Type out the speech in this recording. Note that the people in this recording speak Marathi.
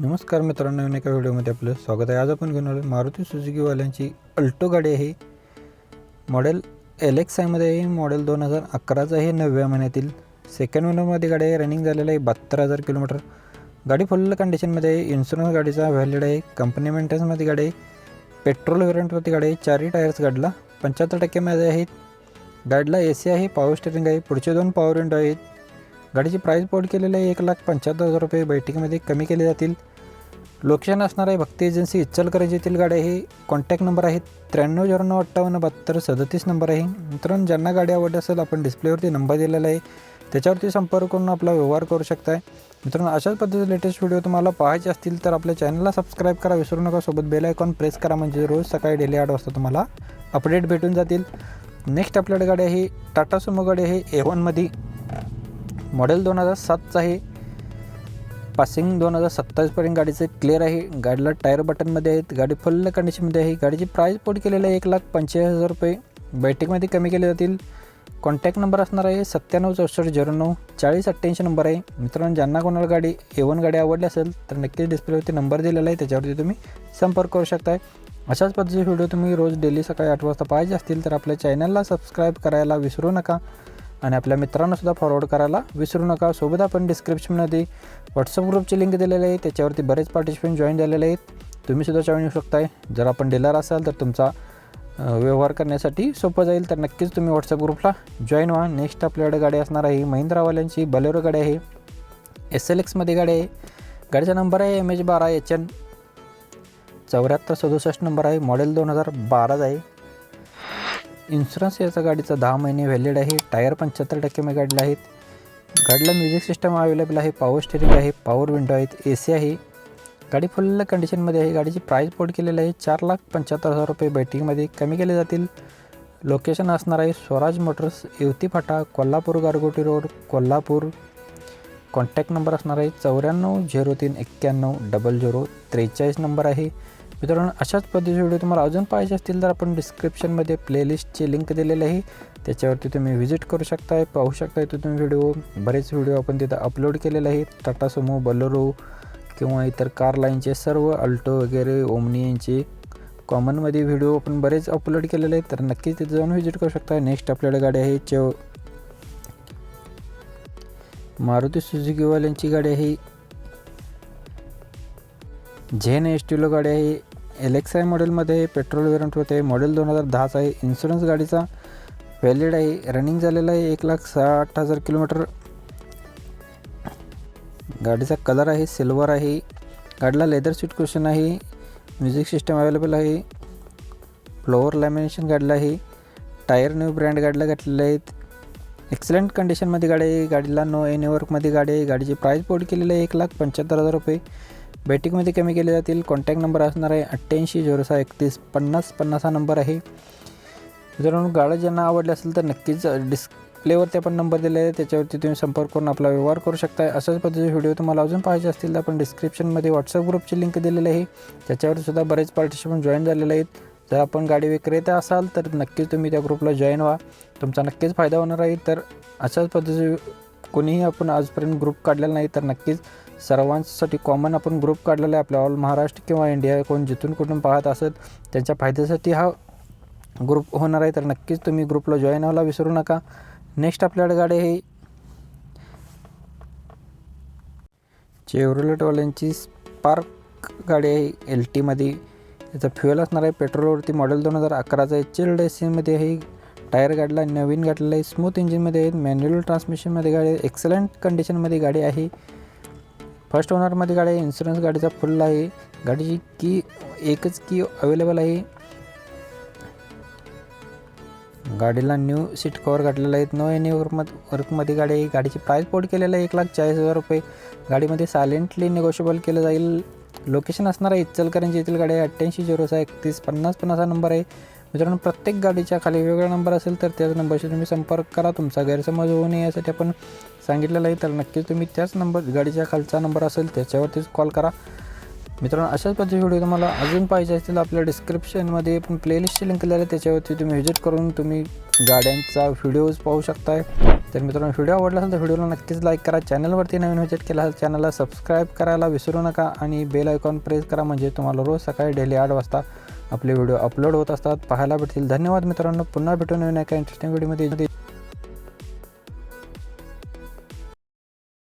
नमस्कार मित्रांनो नवीन एका व्हिडिओमध्ये आपलं स्वागत आहे. आज आपण घेऊन आलो मारुती सुझुकीवाल्यांची अल्टो गाडी आहे. मॉडेल एल एक्स आयमध्ये आहे. मॉडेल दोन हजार अकराचं आहे. नवव्या महिन्यातील सेकंड विनरमध्ये गाडी आहे. रनिंग झालेलं आहे बहात्तर हजार किलोमीटर. गाडी फुल कंडिशनमध्ये आहे. इन्शुरन्स गाडीचा व्हॅलिड आहे. कंपनी मेंटेनन्समध्ये गाडी आहे. पेट्रोल व्हेरियंटवरती गाडी आहे. चारही टायर्स गाडीला. पंच्याहत्तर टक्केमध्ये आहेत. गाडीला ए सी आहे. पॉवर स्टेरिंग आहे. पुढचे दोन पॉवर विंडो आहेत. गाडीची प्राईस बोर्ड केलेली आहे एक लाख पंच्याहत्तर हजार रुपये बैठकीमध्ये कमी केले जातील. लोकेशन असणार आहे भक्ती एजन्सी इचलकरंजी येथील गाड्या हे कॉन्टॅक्ट नंबर आहे त्र्याण्णव झिरो नऊ अठ्ठावन्न बहात्तर सदतीस नंबर आहे. मित्रांनो ज्यांना गाडी आवडली असेल आपण डिस्प्लेवरती नंबर दिलेला आहे. त्याच्यावरती संपर्क करून आपला व्यवहार करू शकताय. मित्रांनो अशाच पद्धतीचे लेटेस्ट व्हिडिओ तुम्हाला पाहायचे असतील तर आपल्या चॅनलला सबस्क्राईब करा. विसरू नका. सोबत बेल आयकॉन प्रेस करा. म्हणजे रोज सकाळी डेली आठ वाजता तुम्हाला अपडेट भेटून जातील. नेक्स्ट आपल्याकडे गाडी आहे. टाटा सुमो गाडी आहे. ए वनमध्ये मॉडेल दोन हजार सातचं आहे. पासिंग दोन हजार सत्तावीसपर्यंत गाडीचं क्लिअर आहे. गाडीला टायर बटनमध्ये आहेत. गाडी फुल कंडिशनमध्ये आहे. गाडीची प्राईस पोट केलेली आहे एक लाख पंचेचाळीस हजार रुपये. बैठकमध्ये कमी केले जातील. कॉन्टॅक्ट नंबर असणार आहे सत्त्याण्णव चौसष्ट झिरो नऊ. चाळीस अठ्ठ्याऐंशी नंबर आहे. मित्रांनो ज्यांना कोणाला गाडी ए वन गाडी आवडली असेल तर नक्कीच डिस्प्लेवरती नंबर दिलेला आहे. त्याच्यावरती तुम्ही संपर्क करू शकताय. अशाच पद्धतीचे व्हिडिओ तुम्ही रोज डेली सकाळी आठ वाजता पाहिजे असतील तर आपल्या चॅनलला सबस्क्राईब करायला विसरू नका. आणि आपल्या मित्रांनासुद्धा फॉरवर्ड करायला विसरू नका. सोबत आपण डिस्क्रिप्शनमध्ये व्हॉट्सअप ग्रुपची लिंक दिलेली आहे. त्याच्यावरती बरेच पार्टिसिपंट जॉईन झालेले आहेत. तुम्हीसुद्धा जॉईन होऊ शकताय. जर आपण डीलर असाल तर तुमचा व्यवहार करण्यासाठी सोपं जाईल. तर नक्कीच तुम्ही व्हॉट्सअप ग्रुपला जॉईन व्हा. नेक्स्ट आपल्याकडे गाडी असणार आहे. महिंद्रावाल्यांची बलेरो गाडी आहे. एस एल एक्समध्ये गाडी आहे. गाडीचा नंबर आहे एम एच बारा एच एन चौऱ्याहत्तर सदुसष्ट नंबर आहे. मॉडेल दोन हजार बाराच आहे. इन्शुरन्स याचा गाडीचा दहा महिने व्हॅलिड आहे. टायर पंच्याहत्तर टक्के मी गाडीला आहेत. गाडीला म्युझिक सिस्टम अवेलेबल आहे. पॉवर स्टेरिंग आहे. पॉवर विंडो आहेत. ए सी आहे. गाडी फुल्ल कंडिशनमध्ये आहे. गाडीची प्राईस बोर्ड केलेली आहे. चार लाख पंच्याहत्तर हजार रुपये बैठकीमध्ये कमी केले जातील. लोकेशन असणार आहे स्वराज मोटर्स युवती फाटा Kolhapur Gargoti road Kolhapur. Contact number असणार आहे चौऱ्याण्णव झिरो तीन एक्क्याण्णव डबल झिरो त्रेचाळीस नंबर आहे. मित्रांनो अशाच पद्धतीचे व्हिडिओ तुम्हाला अजून पाहिजे असतील तर आपण डिस्क्रिप्शनमध्ये प्लेलिस्टची लिंक दिलेली आहे. त्याच्यावरती तुम्ही व्हिजिट करू शकताय पाहू शकताय तो तुम्ही व्हिडिओ बरेच व्हिडिओ आपण तिथं अपलोड केलेले आहेत. टाटा सुमो बलोरो किंवा इतर कार लाईनचे सर्व अल्टो वगैरे ओमनी यांचे कॉमनमध्ये व्हिडिओ आपण बरेच अपलोड केलेले आहेत. तर नक्कीच तिथे जाऊन व्हिजिट करू शकता नेक्स्ट आपल्याकडे गाडी आहे चेव मारुती सुझुकीवाल्यांची गाडी आहे. झेन एस टीलो गाडी आहे. एल एक्स आय मॉडेलमध्ये पेट्रोल वेरियंट होते. मॉडेल दोन हजार दहाचा आहे. इन्शुरन्स गाडीचा व्हॅलिड आहे. रनिंग झालेला आहे. एक लाख साठ हजार किलोमीटर. गाडीचा कलर आहे. सिल्वर आहे. गाडीला लेदर सीट क्वेश्चन आहे. म्युझिक सिस्टम अवेलेबल आहे. फ्लोअर लॅमिनेशन गाडीला आहे. टायर न्यू ब्रँड गाडीला घातलेले आहेत. एक्सलंट कंडिशनमध्ये गाडी आहे. गाडीला नो एन वर्कमध्ये गाडी आहे. गाडीची प्राईस बोर्ड केलेली आहे. एक लाख पंच्याहत्तर हजार रुपये. बैठकीमध्ये कमी केले जातील. कॉन्टॅक्ट नंबर असणार आहे अठ्ठ्याऐंशी झिरो सहा एकतीस पन्नास पन्नास हा नंबर आहे. मित्रांनो गाडं ज्यांना आवडले असेल तर नक्कीच डिस्प्लेवरती आपण नंबर दिले आहे. त्याच्यावरती तुम्ही संपर्क करून आपला व्यवहार करू शकता. अशाच पद्धतीचे व्हिडिओ तुम्हाला अजून पाहिजे असतील तर आपण डिस्क्रिप्शनमध्ये व्हॉट्सअप ग्रुपची लिंक दिलेली आहे. त्याच्यावर सुद्धा बरेच पार्टिसिपंट जॉईन झालेले आहेत. जर आपण गाडी विक्रेता असाल तर नक्कीच तुम्ही त्या ग्रुपला जॉईन व्हा. तुमचा नक्कीच फायदा होणार आहे. तर अशाच पद्धतीचे कोणीही आपण आजपर्यंत ग्रुप काढलेला नाही तर नक्कीच सर्वांसाठी कॉमन आपण ग्रुप काढलेला आहे. आपल्या ऑल महाराष्ट्र किंवा इंडिया कोण जिथून कुठून पाहत असत त्यांच्या फायद्यासाठी हा ग्रुप होणार आहे. तर नक्कीच तुम्ही ग्रुपला जॉईन व्हायला विसरू नका. नेक्स्ट आपल्याकडे गाडी आहे. चेवरोलेटवाल्यांची स्पार्क गाडी आहे. एल टीमध्ये याचं फ्युएल असणार आहे. पेट्रोलवरती मॉडेल दोन हजार अकराचं आहे. चिल्ड ए सीमध्ये आहे. टायर गाडीला नवीन गाडीला आहे. स्मूथ इंजिनमध्ये आहे मॅन्युअल ट्रान्समिशनमध्ये गाडी आहे. एक्सलंट कंडिशनमध्ये गाडी आहे. फर्स्ट ओनरमध्ये गाडी आहे इन्शुरन्स गाडीचा फुल आहे. गाडीची की एकच की अवेलेबल आहे. गाडीला न्यू सीट कवर घातलेलं आहेत नो एनी वर्कमध्ये वर्कमध्ये गाडी आहे. गाडीची प्राईस पोर्ट केलेलं आहे एक लाख चाळीस हजार रुपये. गाडीमध्ये सायलेंटली निगोशिएबल केलं जाईल. लोकेशन असणार आहे इचलकरंजी येथील गाडी आहे. अठ्ठ्याऐंशी झिरो सहा एकतीस पन्नास पन्नास हा नंबर आहे. मित्रांनो प्रत्येक गाडीच्या खाली वेगळा नंबर असेल तर त्याच नंबरशी तुम्ही संपर्क करा. तुमचा गैरसमज होऊ नये यासाठी आपण सांगितलेलं आहे. तर नक्कीच तुम्ही त्याच नंबर गाडीच्या खालचा नंबर असेल त्याच्यावरतीच कॉल करा. मित्रांनो अशाच पद्धतीचे व्हिडिओ तुम्हाला अजून पाहिजे असतील आपल्या डिस्क्रिप्शनमध्ये पण प्लेलिस्टची लिंक दिलेली आहे. त्याच्यावरती तुम्ही व्हिजिट करून तुम्ही गाड्यांचा व्हिडिओज पाहू शकताय. तर मित्रांनो व्हिडिओ आवडला असेल तर व्हिडिओला नक्कीच लाईक करा. चॅनलवरती नवीन व्हिजिट केला असेल चॅनलला सबस्क्राईब करायला विसरू नका. आणि बेल आयकॉन प्रेस करा. म्हणजे तुम्हाला रोज सकाळी डेली आठ वाजता आपले व्हिडिओ अपलोड होत असतात. पाहायला भेटतील. धन्यवाद मित्रांनो. पुन्हा भेटून येऊन एका इंटरेस्टिंग व्हिडिओमध्ये